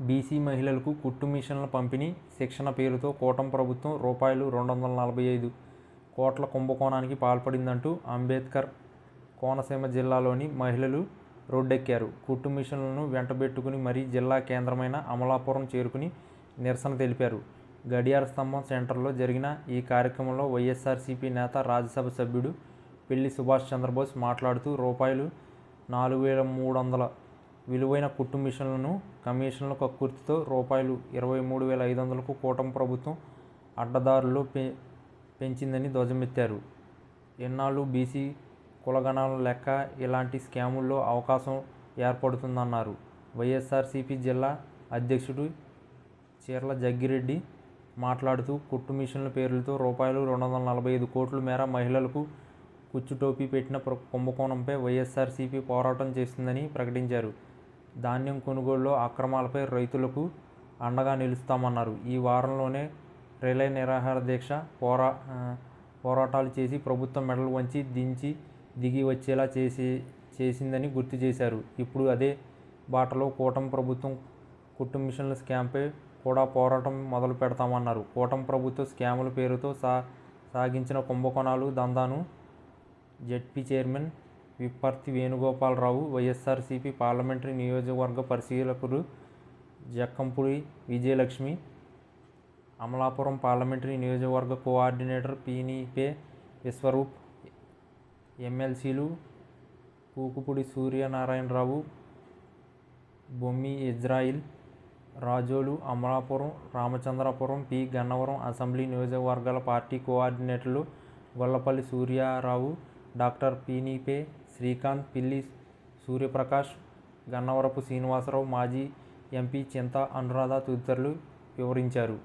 BC మహిళలకు కుట్టు మిషన్ల పంపిణీ శిక్షణ పేరుతో కూటమి ప్రభుత్వం రూపాయలు రెండు వందల నలభై ఐదు కోట్ల కుంభకోణానికి పాల్పడిందంటూ అంబేద్కర్ కోనసీమ జిల్లాలోని మహిళలు రోడ్డెక్కారు. కుట్టు మిషన్లను వెంటబెట్టుకుని మరీ జిల్లా కేంద్రమైన అమలాపురం చేరుకుని నిరసన తెలిపారు. గడియార స్తంభం సెంటర్లో జరిగిన ఈ కార్యక్రమంలో వైఎస్ఆర్సీపీ నేత రాజ్యసభ సభ్యుడు పెళ్ళి సుభాష్ చంద్రబోస్ మాట్లాడుతూ రూపాయలు నాలుగు వేల మూడు వందల విలువైన కుట్టు మిషన్లను కమిషన్ల కక్కుర్తితో రూపాయలు ఇరవై మూడు వేల ఐదు వందలకు కూటమి ప్రభుత్వం అడ్డదారుల్లో పె పెంచిందని ధ్వజమెత్తారు. ఎన్నాళ్ళు బీసీ కులగణాల లెక్క ఇలాంటి స్కాముల్లో అవకాశం ఏర్పడుతుందన్నారు. వైఎస్ఆర్సీపీ జిల్లా అధ్యక్షుడు చీర్ల జగ్గిరెడ్డి మాట్లాడుతూ కుట్టు మిషన్ల పేర్లతో రూపాయలు రెండు వందల నలభై ఐదు కోట్ల మేర మహిళలకు కుచ్చు టోపీ పెట్టిన కుంభకోణంపై వైఎస్ఆర్సీపీ పోరాటం చేస్తుందని ప్రకటించారు. ధాన్యం కొనుగోలులో అక్రమాలపై రైతులకు అండగా నిలుస్తామన్నారు. ఈ వారంలోనే రిలే నిరాహార దీక్ష పోరా పోరాటాలు చేసి ప్రభుత్వం మెడలు వంచి దించి దిగి వచ్చేలా చేసి చేసిందని గుర్తు చేశారు. ఇప్పుడు అదే బాటలో కూటమి ప్రభుత్వం కుట్టు మిషన్ల స్కామ్పై కూడా పోరాటం మొదలు పెడతామన్నారు. కూటమి ప్రభుత్వ స్కాముల పేరుతో సా సాగించిన కుంభకోణాలు దందాను ZP chairman Vipparthi Venugopalarao YSRCP parliamentary నియోజకవర్గ పరిశీలకులు జక్కంపూడి విజయలక్ష్మి అమలాపురం పార్లమెంటరీ నియోజకవర్గ కోఆర్డినేటర్ పీనీపే విశ్వరూప్ ఎమ్మెల్సీలు Kukupudi Suryanarayanarao Bommi Israel Razole Amalapuram Ramachandrapuram P Gannavaram assembly నియోజకవర్గాల పార్టీ కోఆర్డినేటర్లు గొల్లపల్లి సూర్యారావు డాక్టర్ పీనీపే శ్రీకాంత్ పిల్లి సూర్యప్రకాష్ గన్నవరపు శ్రీనివాసరావు మాజీ ఎంపీ చింత అనురాధ తదితరులు వివరించారు.